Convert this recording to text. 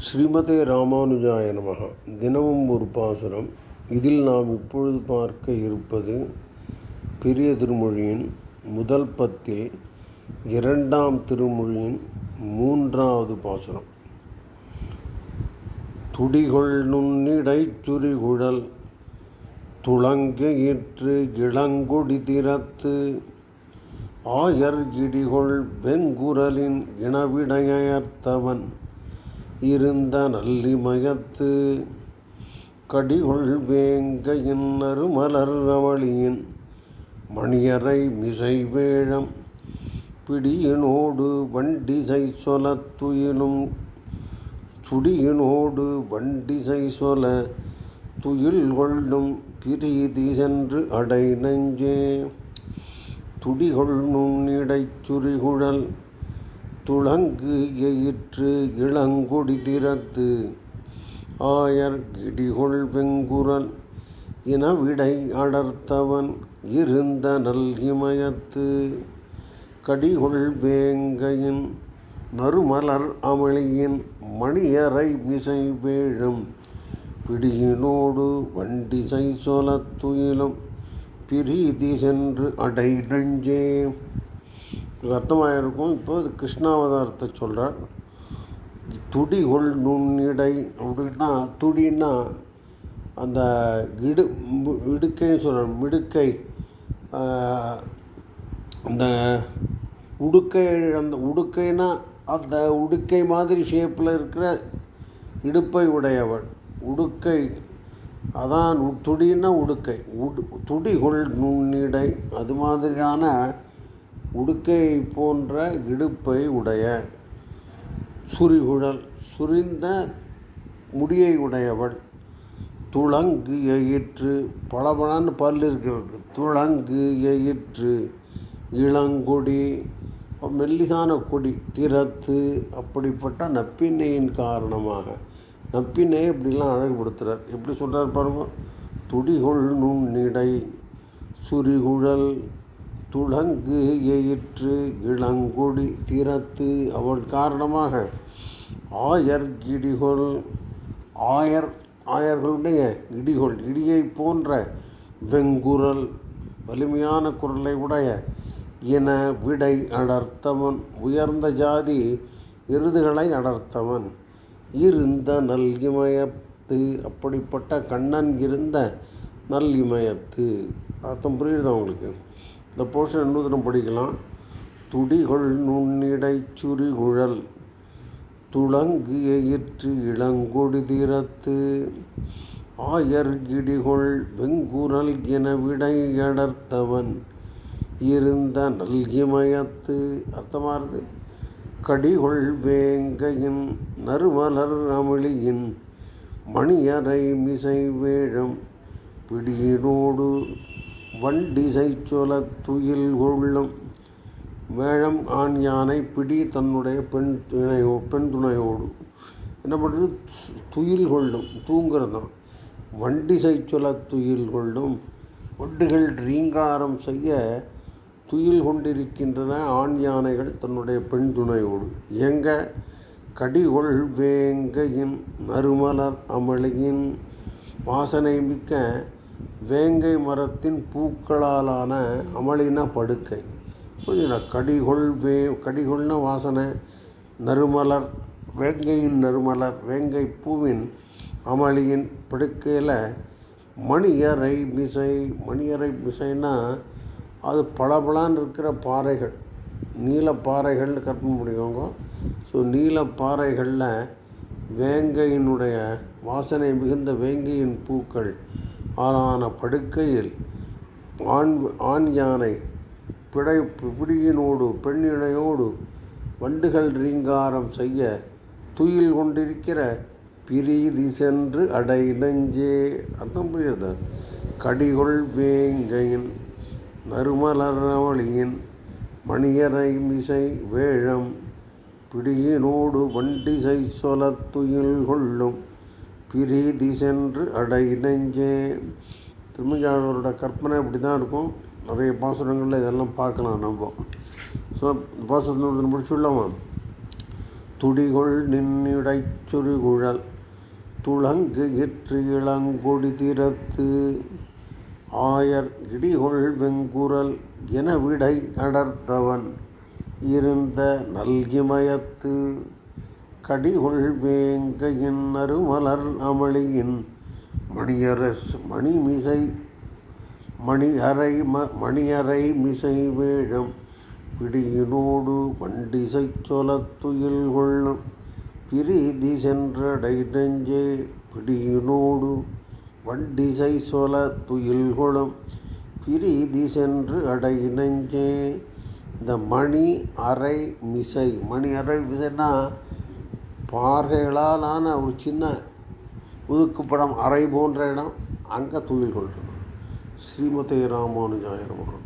ஸ்ரீமதே ராமானுஜாய நமக. தினமும் ஒரு பாசுரம். இதில் நாம் இப்பொழுது பார்க்க இருப்பது பெரிய திருமொழியின் முதல் பத்தில் இரண்டாம் திருமொழியின் மூன்றாவது பாசுரம். துடிகொள் நுண்ணிடைச் சுரிகுழல் துளங்க ஈற்று இளங்கொடி திறத்து ஆயர் இடிகொள் வெங்குரலின் இனவிடையர்த்தவன் இருந்த நல்லிமயத்து கடிகொள் வேங்கையின் அருமலர் ரமளியின் மணியரை மிசை வேழம் பிடியினோடு வண்டிசை சொலத்துயிலும் சுடியினோடு வண்டிசை சொல துயில் கொள்ளும் பிரீதி சென்று அடை நெஞ்சே துடிகொள் நுண்ணிடைச் சுரிகுழல் துளங்கு எயிற்று இளங்குடி திறத்து. ஆயர் கிடிகொள் வெங்குரல் இனவிடை அடர்த்தவன் இருந்த நல் இமயத்து. கடிகொள் வேங்கையின் நறுமலர் அமளியின் மணியறை விசை வேழும். பிடியினோடு வண்டிசை சொலத்துயிலும் பிரீதி சென்று அடை நெஞ்சே இது இருக்கும் இப்போ இது கிருஷ்ணாவதாரத்தை சொல்கிறார் துடிகொள் நுண்ணிடை அப்படின்னா துடின்னா அந்த இடு இடுக்கைன்னு சொல்கிறோம் மிடுக்கை அந்த உடுக்கை அந்த உடுக்கைனா அந்த உடுக்கை மாதிரி ஷேப்பில் இருக்கிற இடுப்பை உடையவள். உடுக்கை அதான் துடின்னா உடுக்கை. உடு துடிகொள் நுண்ணிடை அது மாதிரியான உடுக்கை போன்ற இடுப்பை உடைய சுரிகுழல் சுரிந்த முடியை உடையவள். துளங்கு எயிற்று பளபளன்னு பல் இருக்கிறது. துளங்கு எயிற்று இளங்கொடி மெல்லிசான கொடி திறத்து அப்படிப்பட்ட நப்பின்னையின் காரணமாக. நப்பின்னையை இப்படிலாம் அழகுபடுத்துகிறார் எப்படி சொல்கிறார் பாருங்க? துடிகொள் நுண்ணிடை சுரிகுழல் துளங்கு எயிற்று இளங்குடி திறத்து அவள் காரணமாக ஆயர் கிடிகொள் ஆயர் ஆயர்களுடைய இடிகொள் இடியை போன்ற வெங்குரல் வலிமையான குரலை உடைய இன விடை அடர்த்தவன் உயர்ந்த ஜாதி எருதுகளை அடர்த்தவன். இருந்த நல் இமயத்து அப்படிப்பட்ட கண்ணன் இருந்த நல் இமயத்து அர்த்தம் புரியுதா உங்களுக்கு? இந்த போர்ஷன் இன்னொரு படிக்கலாம். துடிகொள் நுண்ணிடைச் சுரிகுழல் துளங்கு எயிற்று இளங்கொடி திறத்து ஆயர் இடிகொள் வெங்குரல் என விடையடர்த்தவன் இருந்த நல்கிமயத்து அர்த்தமானது கடிகொள் வேங்கையின் நறுமலர் அமிழியின் மணியரை மிசை வேழம் பிடியினோடு வண்டிசை சொலத் துயில் கொள்ளும் வேழம் ஆண் யானை பிடி தன்னுடைய பெண் துணையோ பெண் துணையோடு. என்ன பண்ணுறது துயில் கொள்ளும் தூங்குறது தான் வண்டிசை சொல துயில் கொள்ளும் ஒட்டுகள் ரீங்காரம் செய்ய துயில் கொண்டிருக்கின்றன ஆண் யானைகள் தன்னுடைய பெண் துணையோடு. எங்க கடிகொள் வேங்கையின் நறுமலர் அமளியின் வாசனை மிக்க வேங்கை மரத்தின் பூக்களாலான அமளின படுக்கை. புரியுதா? கடிகொள் வே கடிகொள்ன வாசனை நறுமலர் வேங்கையின் நறுமலர் வேங்கை பூவின் அமளியின் படுக்கையில் மணியறை மிசை மணியறை மிசைனா அது பளபளன்னு இருக்கிற பாறைகள். நீல பாறைகள்னு கற்பனை பண்ணிக்கோங்க. ஸோ நீல பாறைகளில் வேங்கையினுடைய வாசனை மிகுந்த வேங்கையின் பூக்கள். ஆளான படுக்கையில் ஆண் ஆண் யானை பிடை பிடியினோடு பெண்ணினையோடு வண்டுகள் ரீங்காரம் செய்ய துயில் கொண்டிருக்கிற பிரீதி சென்று அடை நெஞ்சே. அர்த்தம் புரியுது கடிகொள் வேங்கையின் நறுமலர் அவளியின் மணியரை மிசை வேழம் பிடியினோடு வண்டிசை சொலத் துயில் கொள்ளும் பிரீதி சென்று அடை நெஞ்சே திருமஞ்சாளரோட கற்பனை இப்படி தான் இருக்கும். நிறைய பாசுரங்களில் இதெல்லாம் பார்க்கலாம் நம்ம. ஸோ பாசுரத்தை முடிச்சுடலாமா துடிகொள் நின்னிடைச் சுருகுழல் துளங்கு இற்று இளங்கொடி திறத்து ஆயர் இடிகொள் வெங்குரல் எனவிடை அடர்த்தவன் இருந்த நல்கிமயத்து. கடிகொள் வேங்கையின் அருமலர் அமளியின் மணியரசு மணிமிகை மணியறை ம மணியறை மிசை வேழம் பிடியினோடு வண்டிசை சொலத்துயில் கொள்ளும் பிரீதி சென்றடை நெஞ்சே பிடியினோடு வண்டிசை சொல துயில் கொளும் பிரீதி சென்று அடை நெஞ்சே இந்த மணி அறை மிசை மணி அறை மிசைன்னா பார்கைகளால் ஒரு சின்ன ஒதுக்குப்படம் அறை போன்ற இடம் அங்கே துயில் கொள்கிறது ஸ்ரீமதி ராமானுஜாய நமः